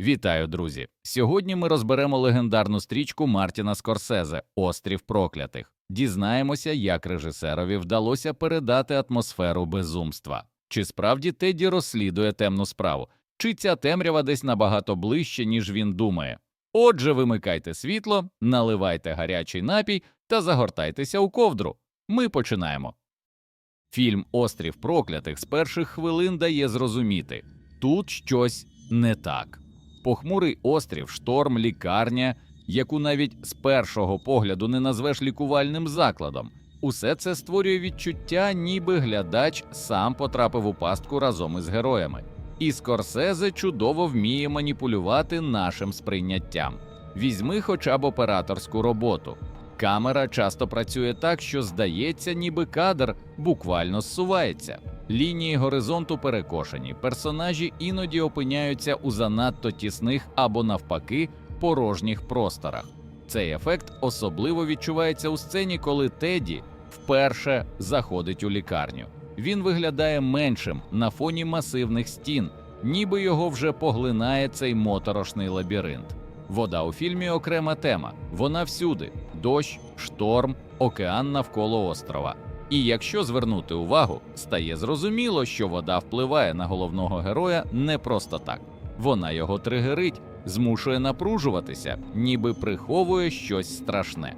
Вітаю, друзі! Сьогодні ми розберемо легендарну стрічку Мартіна Скорсезе Острів проклятих. Дізнаємося, як режисерові вдалося передати атмосферу безумства. Чи справді Теді розслідує темну справу, чи ця темрява десь набагато ближче, ніж він думає. Отже, вимикайте світло, наливайте гарячий напій та загортайтеся у ковдру. Ми починаємо. Фільм Острів проклятих з перших хвилин дає зрозуміти тут щось не так. Похмурий острів, шторм, лікарня, яку навіть з першого погляду не назвеш лікувальним закладом. Усе це створює відчуття, ніби глядач сам потрапив у пастку разом із героями. І Скорсезе чудово вміє маніпулювати нашим сприйняттям. Візьми хоча б операторську роботу. Камера часто працює так, що здається, ніби кадр буквально зсувається. Лінії горизонту перекошені, персонажі іноді опиняються у занадто тісних або навпаки порожніх просторах. Цей ефект особливо відчувається у сцені, коли Теді вперше заходить у лікарню. Він виглядає меншим на фоні масивних стін, ніби його вже поглинає цей моторошний лабіринт. Вода у фільмі окрема тема. Вона всюди: дощ, шторм, океан навколо острова. І якщо звернути увагу, стає зрозуміло, що вода впливає на головного героя не просто так. Вона його тригерить, змушує напружуватися, ніби приховує щось страшне.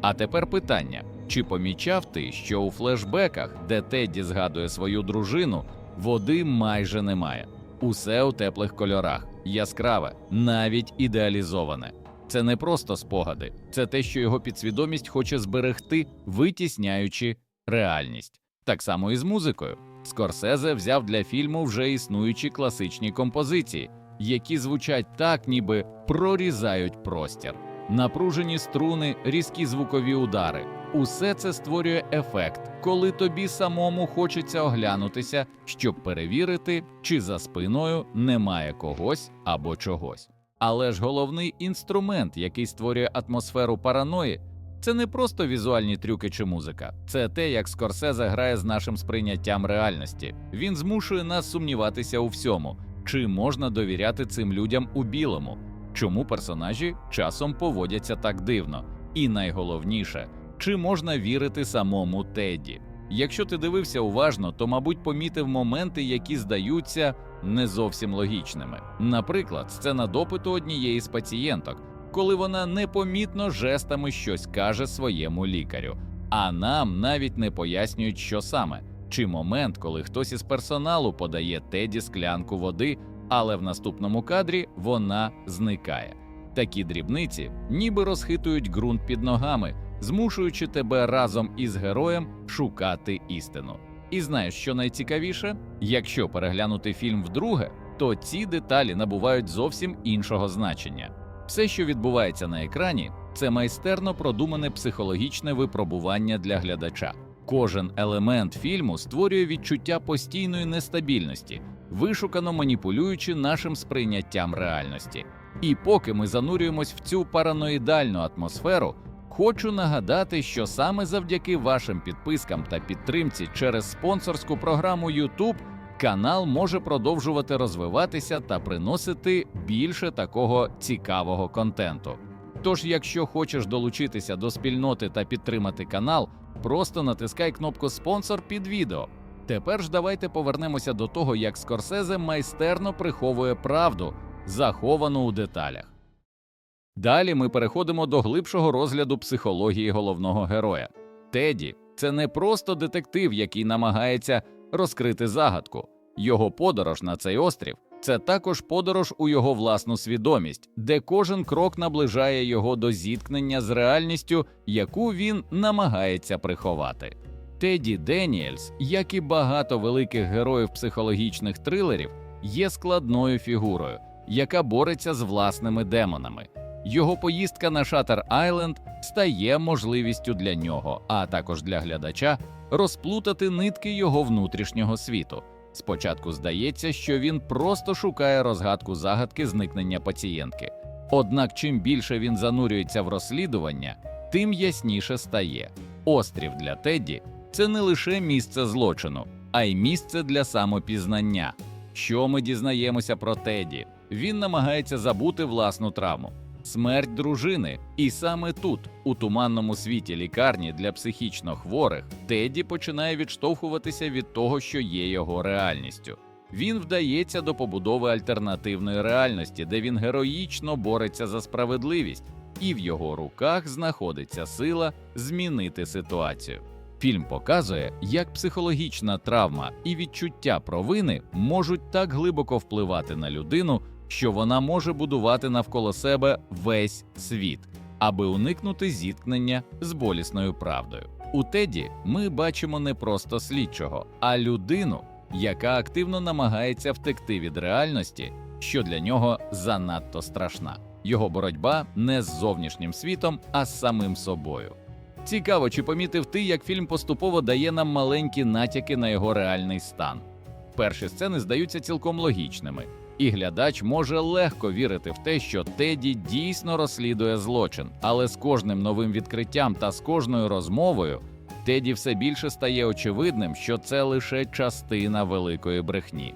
А тепер питання: чи помічав ти, що у флешбеках, де Тедді згадує свою дружину, води майже немає? Усе у теплих кольорах, яскраве, навіть ідеалізоване. Це не просто спогади, це те, що його підсвідомість хоче зберегти, витісняючи реальність. Так само і з музикою. Скорсезе взяв для фільму вже існуючі класичні композиції, які звучать так, ніби прорізають простір. Напружені струни, різкі звукові удари. Усе це створює ефект, коли тобі самому хочеться оглянутися, щоб перевірити, чи за спиною немає когось або чогось. Але ж головний інструмент, який створює атмосферу параної, це не просто візуальні трюки чи музика, це те, як Скорсезе грає з нашим сприйняттям реальності. Він змушує нас сумніватися у всьому, чи можна довіряти цим людям у білому, чому персонажі часом поводяться так дивно, і найголовніше, чи можна вірити самому Тедді. Якщо ти дивився уважно, то, мабуть, помітив моменти, які здаються не зовсім логічними. Наприклад, сцена допиту однієї з пацієнток, коли вона непомітно жестами щось каже своєму лікарю, а нам навіть не пояснюють, що саме, чи момент, коли хтось із персоналу подає Теді склянку води, але в наступному кадрі вона зникає. Такі дрібниці ніби розхитують ґрунт під ногами, змушуючи тебе разом із героєм шукати істину. І знаєш, що найцікавіше? Якщо переглянути фільм вдруге, то ці деталі набувають зовсім іншого значення. Все, що відбувається на екрані, це майстерно продумане психологічне випробування для глядача. Кожен елемент фільму створює відчуття постійної нестабільності, вишукано маніпулюючи нашим сприйняттям реальності. І поки ми занурюємось в цю параноїдальну атмосферу, хочу нагадати, що саме завдяки вашим підпискам та підтримці через спонсорську програму YouTube канал може продовжувати розвиватися та приносити більше такого цікавого контенту. Тож, якщо хочеш долучитися до спільноти та підтримати канал, просто натискай кнопку спонсор під відео. Тепер ж давайте повернемося до того, як Скорсезе майстерно приховує правду, заховану у деталях. Далі ми переходимо до глибшого розгляду психології головного героя. Теді це не просто детектив, який намагається розкрити загадку. Його подорож на цей острів це також подорож у його власну свідомість, де кожен крок наближає його до зіткнення з реальністю, яку він намагається приховати. Теді Деніельс, як і багато великих героїв психологічних трилерів, є складною фігурою, яка бореться з власними демонами. Його поїздка на Шатер Айленд стає можливістю для нього, а також для глядача, розплутати нитки його внутрішнього світу. Спочатку здається, що він просто шукає розгадку загадки зникнення пацієнтки. Однак, чим більше він занурюється в розслідування, тим ясніше стає. Острів для Тедді це не лише місце злочину, а й місце для самопізнання. Що ми дізнаємося про Теді? він намагається забути власну травму, смерть дружини. І саме тут, у туманному світі лікарні для психічно хворих, Тедді починає відштовхуватися від того, що є його реальністю. Він вдається до побудови альтернативної реальності, де він героїчно бореться за справедливість, і в його руках знаходиться сила змінити ситуацію. Фільм показує, як психологічна травма і відчуття провини можуть так глибоко впливати на людину, що вона може будувати навколо себе весь світ, аби уникнути зіткнення з болісною правдою. У Теді ми бачимо не просто слідчого, а людину, яка активно намагається втекти від реальності, що для нього занадто страшна. Його боротьба не з зовнішнім світом, а з самим собою. Цікаво, чи помітив ти, як фільм поступово дає нам маленькі натяки на його реальний стан. Перші сцени здаються цілком логічними, і глядач може легко вірити в те, що Теді дійсно розслідує злочин, але з кожним новим відкриттям та з кожною розмовою Теді все більше стає очевидним, що це лише частина великої брехні.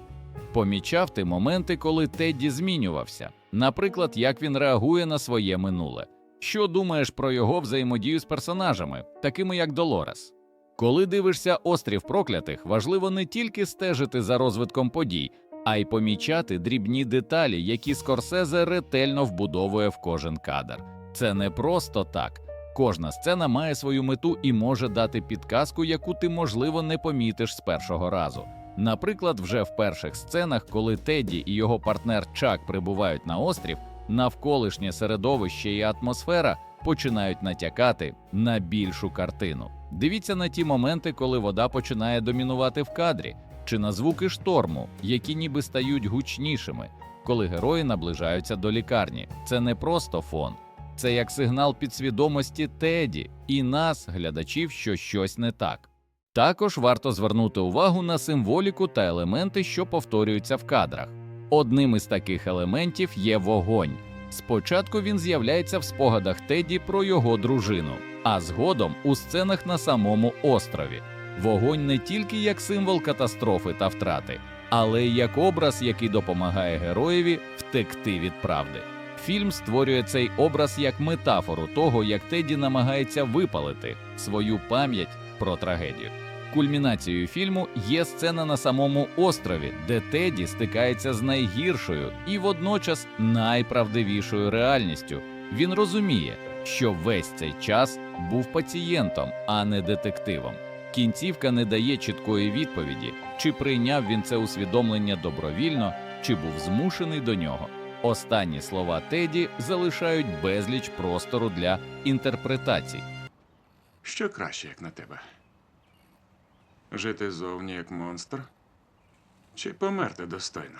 Помічав ти моменти, коли Тедді змінювався, наприклад, як він реагує на своє минуле. Що думаєш про його взаємодію з персонажами, такими як Долорес? Коли дивишся острів проклятих, важливо не тільки стежити за розвитком подій, а й помічати дрібні деталі, які Скорсезе ретельно вбудовує в кожен кадр. Це не просто так. Кожна сцена має свою мету і може дати підказку, яку ти, можливо, не помітиш з першого разу. Наприклад, вже в перших сценах, коли Тедді і його партнер Чак прибувають на острів, навколишнє середовище і атмосфера починають натякати на більшу картину. Дивіться на ті моменти, коли вода починає домінувати в кадрі, чи на звуки шторму, які ніби стають гучнішими, коли герої наближаються до лікарні. Це не просто фон, це як сигнал підсвідомості Теді і нас, глядачів, що щось не так. Також варто звернути увагу на символіку та елементи, що повторюються в кадрах. Одним із таких елементів є вогонь. Спочатку він з'являється в спогадах Теді про його дружину, а згодом у сценах на самому острові. Вогонь не тільки як символ катастрофи та втрати, але й як образ, який допомагає героєві втекти від правди. Фільм створює цей образ як метафору того, як Теді намагається випалити свою пам'ять про трагедію. Кульмінацією фільму є сцена на самому острові, де Теді стикається з найгіршою і водночас найправдивішою реальністю. Він розуміє, що весь цей час був пацієнтом, а не детективом. Кінцівка не дає чіткої відповіді, чи прийняв він це усвідомлення добровільно, чи був змушений до нього. Останні слова Теді залишають безліч простору для інтерпретацій. Що краще, як на тебе? Жити зовні як монстр? Чи померти достойно?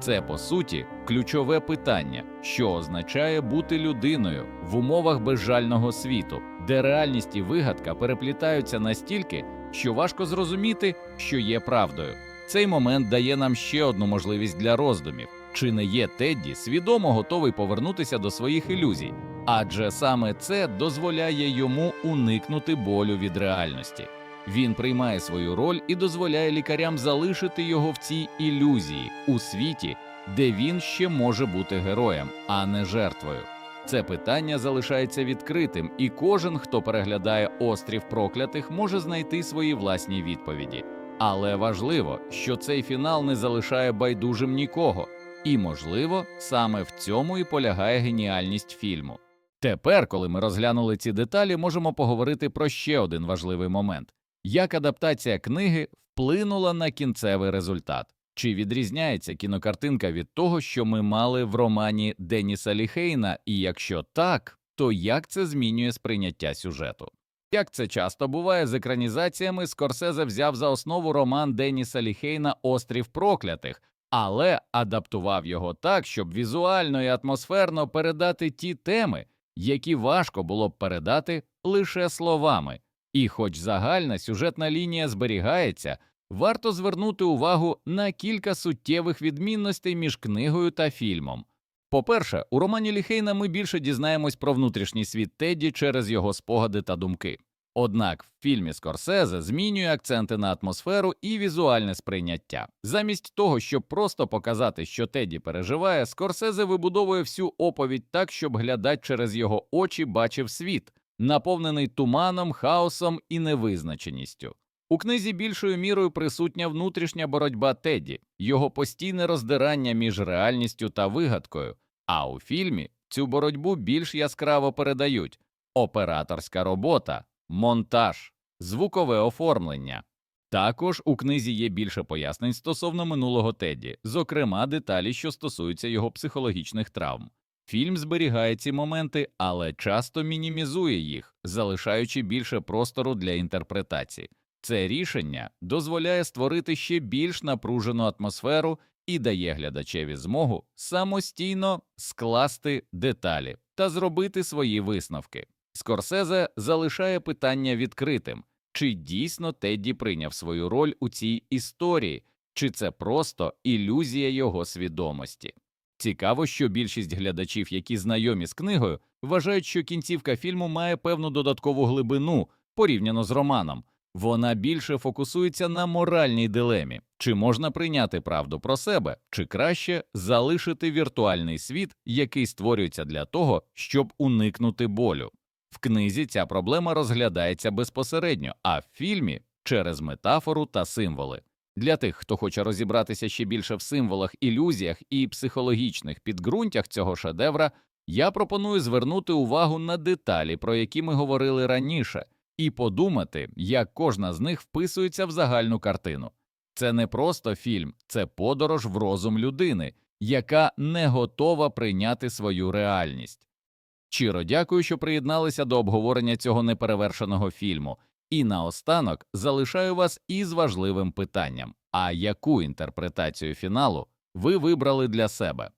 Це по суті ключове питання, що означає бути людиною в умовах безжального світу, де реальність і вигадка переплітаються настільки, що важко зрозуміти, що є правдою. Цей момент дає нам ще одну можливість для роздумів: чи не є Тедді свідомо готовий повернутися до своїх ілюзій, адже саме це дозволяє йому уникнути болю від реальності. Він приймає свою роль і дозволяє лікарям залишити його в цій ілюзії у світі, де він ще може бути героєм, а не жертвою. Це питання залишається відкритим, і кожен, хто переглядає острів проклятих, може знайти свої власні відповіді. Але важливо, що цей фінал не залишає байдужим нікого, і, можливо, саме в цьому і полягає геніальність фільму. Тепер, коли ми розглянули ці деталі, можемо поговорити про ще один важливий момент як адаптація книги вплинула на кінцевий результат. Чи відрізняється кінокартинка від того, що ми мали в романі Деніса Ліхейна, і якщо так, то як це змінює сприйняття сюжету? Як це часто буває з екранізаціями, Скорсезе взяв за основу роман Деніса Ліхейна Острів проклятих, але адаптував його так, щоб візуально і атмосферно передати ті теми, які важко було б передати лише словами. І, хоч загальна сюжетна лінія зберігається, варто звернути увагу на кілька суттєвих відмінностей між книгою та фільмом. По-перше, у романі Ліхейна ми більше дізнаємось про внутрішній світ Тедді через його спогади та думки. Однак в фільмі Скорсезе змінює акценти на атмосферу і візуальне сприйняття. Замість того, щоб просто показати, що Теді переживає, Скорсезе вибудовує всю оповідь так, щоб глядач через його очі бачив світ, наповнений туманом, хаосом і невизначеністю. У книзі більшою мірою присутня внутрішня боротьба Теді, його постійне роздирання між реальністю та вигадкою, а у фільмі цю боротьбу більш яскраво передають операторська робота, монтаж, звукове оформлення. Також у книзі є більше пояснень стосовно минулого Теді, зокрема деталі, що стосуються його психологічних травм. Фільм зберігає ці моменти, але часто мінімізує їх, залишаючи більше простору для інтерпретації. Це рішення дозволяє створити ще більш напружену атмосферу і дає глядачеві змогу самостійно скласти деталі та зробити свої висновки. Скорсезе залишає питання відкритим: чи дійсно Тедді прийняв свою роль у цій історії, чи це просто ілюзія його свідомості. Цікаво, що більшість глядачів, які знайомі з книгою, вважають, що кінцівка фільму має певну додаткову глибину порівняно з романом. Вона більше фокусується на моральній дилемі, чи можна прийняти правду про себе, чи краще залишити віртуальний світ, який створюється для того, щоб уникнути болю. В книзі ця проблема розглядається безпосередньо, а в фільмі через метафору та символи. Для тих, хто хоче розібратися ще більше в символах, ілюзіях і психологічних підґрунтях цього шедевра, я пропоную звернути увагу на деталі, про які ми говорили раніше, і подумати, як кожна з них вписується в загальну картину. Це не просто фільм, це подорож в розум людини, яка не готова прийняти свою реальність. Щиро дякую, що приєдналися до обговорення цього неперевершеного фільму. І наостанок залишаю вас із важливим питанням: а яку інтерпретацію фіналу ви вибрали для себе?